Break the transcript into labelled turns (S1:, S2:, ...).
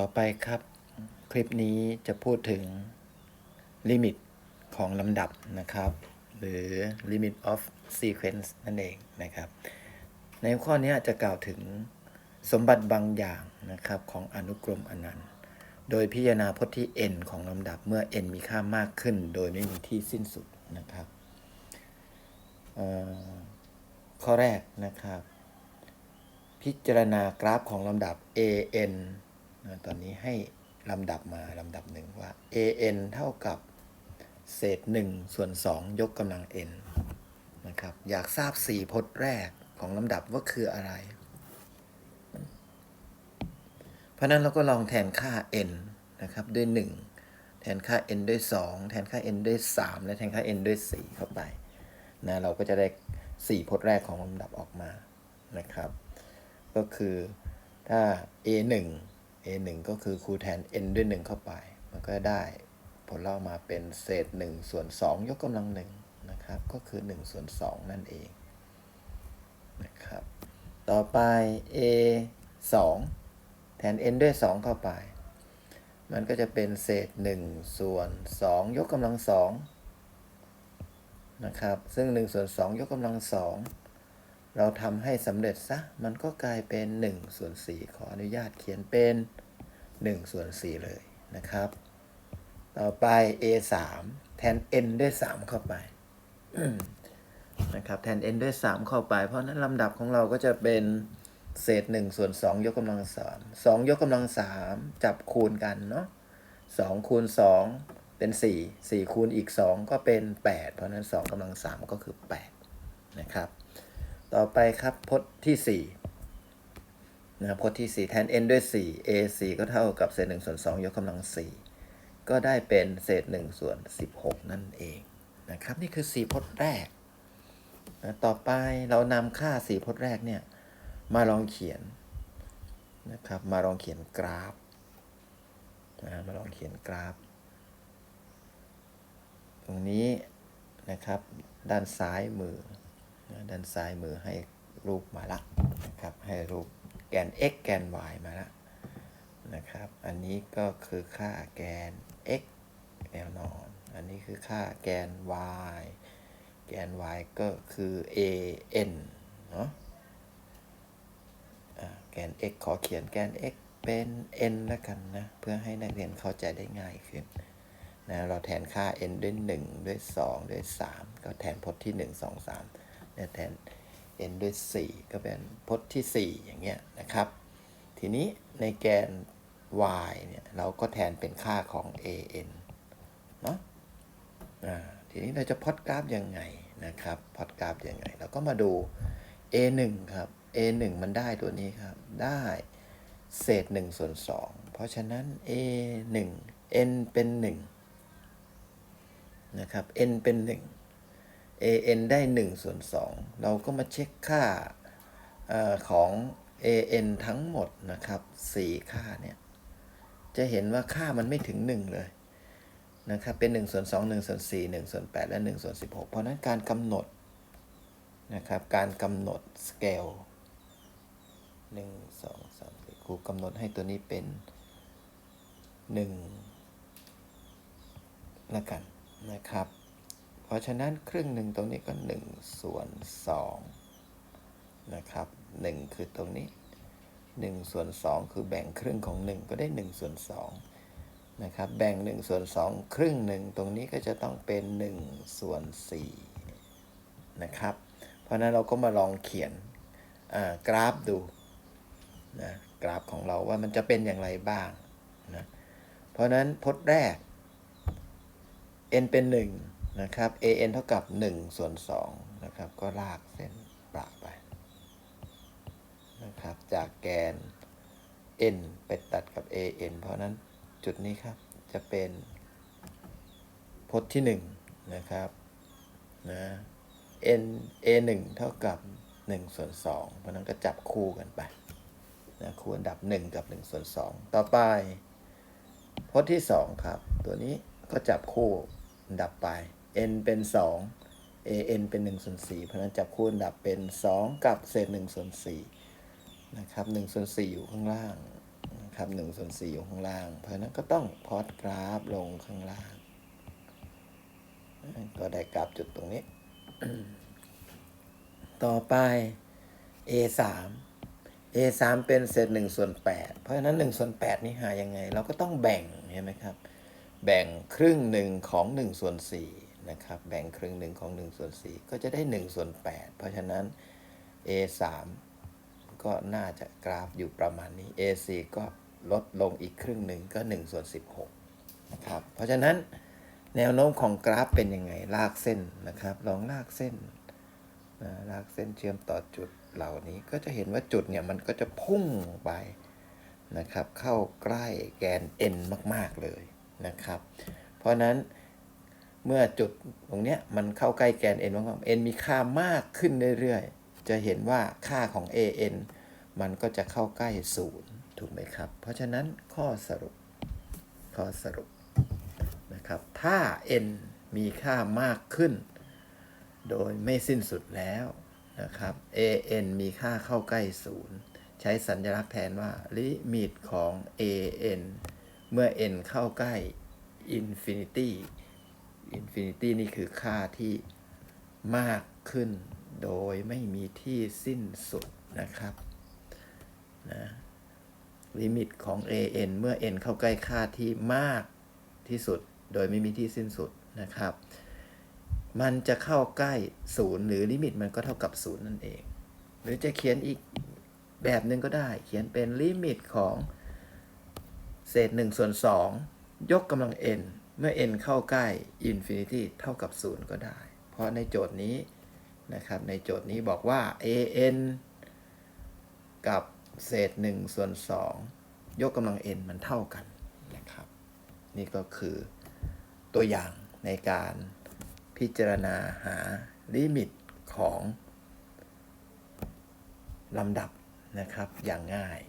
S1: ต่อไปครับ คลิปนี้จะพูดถึงลิมิตของลำดับนะครับ หรือ limit of sequence นั่นเองนะครับ ในข้อนี้จะกล่าวถึงสมบัติบางอย่างนะครับของอนุกรมอนันต์ โดยพิจารณาพจน์ที่ n ของลำดับเมื่อ n มีค่ามากขึ้น โดยไม่มีที่สิ้นสุดนะครับข้อแรกนะครับ พิจารณากราฟของลำดับ an นะตอนนี้ให้ลำดับมาลำดับหนึ่งว่า an เท่ากับเศษ 1 ส่วน 2 ยกกำลัง n นะครับ อยากทราบ 4 พจน์แรกของลำดับว่าคืออะไร เพราะนั้นเราก็ลองแทนค่า n นะครับด้วย 1 แทนค่า n ด้วย 2 แทนค่า n ด้วย 3 และแทนค่า n ด้วย 4 เข้าไปนะเราก็จะได้ 4 พจน์แรกของลำดับออกมานะครับ ก็คือถ้า a 1 a 1 ก็คือคูณแทน n ด้วย 1 เข้าไป มันก็ได้ผลลัพธ์มาเป็นเศษ 1 ส่วน 2 ยกกำลัง1นะครับ ก็คือ 1 ส่วน 2 นั่นเองนะครับ ต่อไป a 2แทน n ด้วย 2 เข้าไป มันก็จะเป็นเศษ 1 ส่วน 2 ยกกำลัง2นะครับ ซึ่ง 1 ส่วน 2 ยกกำลัง2 เราทำให้สำเร็จซะ มันก็กลายเป็น1ส่วน4ขออนุญาตเขียนเป็น1ส่วน4เลยนะครับ ต่อไป a 3แทน n ด้วย 3 เข้าไปนะครับแทน n ด้วย 3 เข้าไป เพราะนั้นลำดับของเราก็จะเป็นเศษ 1 ส่วน 2 ยกกำลัง3 2ยกกำลัง3จับคูณกันเนาะ2คูณ2เป็น4 4คูณอีก2ก็เป็น8เพราะฉะนั้น2กำลัง3ก็คือ8นะครับ ต่อไปครับพจน์ที่4นะครับพจน์ที่ 4 แทน n ด้วย 4 a 4ก็เท่ากับเศษ1ส่วน2ยกกำลัง 4 ก็ได้เป็นเศษ1ส่วน16 นั่นเองนะครับนี่คือ 4 พจน์แรกนะต่อไปเรานำค่า 4 พจน์แรกเนี่ยมาลองเขียนนะครับมาลองเขียนกราฟนะมาลองเขียนกราฟ ตรงนี้นะครับด้านซ้ายมือ ด้านซ้ายมือให้รูปมาละนะครับ ให้รูปแกน x แกน y มาละนะครับ อันนี้ก็คือค่าแกน x แนวนอน อันนี้คือค่าแกน y แกน y ก็คือ a n เนาะแกน x ขอเขียนแกน x เป็น n แล้วกันนะ เพื่อให้นักเรียนเข้าใจได้ง่ายขึ้นนะเราแทนค่า n ด้วย 1 ด้วย 2 ด้วย 3 ก็แทนพจน์ที่ 1 2 3เนี่ย แทน n ด้วย 4 ก็เป็นพจน์ที่ 4 อย่างเงี้ยนะครับ ทีนี้ในแกน y เนี่ยเราก็แทนเป็นค่าของ an เนาะทีนี้เราจะพอตกราฟยังไงนะครับพอตกราฟยังไง เราก็มาดู a1 ครับ a1 มันได้ตัวนี้ครับ ได้เศษ1ส่วน2เพราะฉะนั้น a1 n เป็น 1 นะครับ n เป็น 1 an ได้1ส่วน2เราก็มาเช็คค่าอของ an ทั้งหมดนะครับ 4 ค่าเนี่ย จะเห็นว่าค่ามันไม่ถึง 1 เลยนะครับ เป็น1ส่วน2 1ส่วน4 1ส่วน8และ1ส่วน16 เพราะนั้นการกำหนดนะครับ การกำหนดสเกลหนึ่งสองสามสี่ครูกำหนดให้ตัวนี้เป็นหนึ่งละกันนะครับ ราะฉะนั้นครึ่งหนึ่งตรงนี้ก็หนึ่งส่วนสองนะครับหนึ่งคือตรงนี้หนึ่งส่วนสองคือแบ่งครึ่งของหนึ่งก็ได้หนึ่งส่วนสองนะครับแบ่งหนึ่งส่วนสองครึ่งหนึ่งตรงนี้ก็จะต้องเป็นหนึ่งส่วนสี่นะครับเพราะนั้นเราก็มาลองเขียนกราฟดูนะกราฟของเราว่ามันจะเป็นอย่างไรบ้างนะเพราะฉะนั้นพจน์แรก n เป็น 1 นะครับ an เท่ากับ 1 ส่วน2นะครับ ก็ลากเส้นประไปนะครับ จากแกน n ไปตัดกับ an เพราะนั้นจุดนี้ครับจะเป็นพจน์ที่ 1 นะครับนะ n a 1เท่ากับ 1 ส่วน2เพราะนั้นก็จับคู่กันไปนะคู่อันดับ 1 กับ 1 ส่วน 2 ต่อไปพจน์ที่ 2 ครับ ตัวนี้ก็จับคู่อันดับไป n เป็น 2 a n เป็น1ส่วน4เพราะนั้นจับคู่อันดับเป็น 2 กับเศษ1ส่วน4นะครับ1ส่วน4อยู่ข้างล่างนะครับ1ส่วน4อยู่ข้างล่าง เพราะฉะนั้นก็ต้องพอดกราฟลงข้างล่าง ก็ได้กราฟจุดตรงนี้ ต่อไป a 3 a 3เป็นเศษ1ส่วน8เพราะฉะนั้น1ส่วน8นี่หายังไง เราก็ต้องแบ่งใช่ไหมครับ แบ่งครึ่งหนึ่งของ1ส่วน4 นะครับ แบ่งครึ่งหนึ่งของ1ส่วน4ก็จะได้1ส่วน8เพราะฉะนั้น a 3 ก็น่าจะกราฟอยู่ประมาณนี้ a 4 ก็ลดลงอีกครึ่งหนึ่งก็1ส่วน16นะครับ เพราะฉะนั้นแนวโน้มของกราฟเป็นยังไง ลากเส้นนะครับ ลองลากเส้นนะลากเส้นเชื่อมต่อจุดเหล่านี้ก็จะเห็นว่าจุดเนี่ยมันก็จะพุ่งไปนะครับ เข้าใกล้แกน n มาก ๆ เลยนะครับ เพราะฉะนั้น เมื่อจุดตรงเนี้ยมันเข้าใกล้แกน n มากๆ n มีค่ามากขึ้นเรื่อยๆ จะเห็นว่าค่าของ an มันก็จะเข้าใกล้ศูนย์ถูกไหมครับ เพราะฉะนั้นข้อสรุป ข้อสรุปนะครับ ถ้า n มีค่ามากขึ้น โดยไม่สิ้นสุดแล้วนะครับ an มีค่าเข้าใกล้ศูนย์ใช้สัญลักษณ์แทนว่าลิมิตของ an เมื่อ n เข้าใกล้ infinity infinity นี่ คือค่าที่มากขึ้นโดยไม่มีที่สิ้นสุดนะครับนะลิมิตของ an เมื่อ n เข้าใกล้ค่าที่มากที่สุด โดยไม่มีที่สิ้นสุดนะครับ มันจะเข้าใกล้ศูนย์หรือลิมิตมันก็เท่ากับศูนย์นั่นเอง หรือจะเขียนอีกแบบหนึ่งก็ได้ เขียนเป็นลิมิตของเศษ1ส่วน2ยกกำลัง n เมื่อ n เข้าใกล้ infinity เท่ากับ 0 ก็ได้ เพราะในโจทย์นี้นะครับ ในโจทย์นี้บอกว่า an กับเศษ1ส่วน2 ยกกำลัง n มันเท่ากันนะครับ นี่ก็คือตัวอย่างในการพิจารณาหาลิมิตของลำดับนะครับอย่างง่าย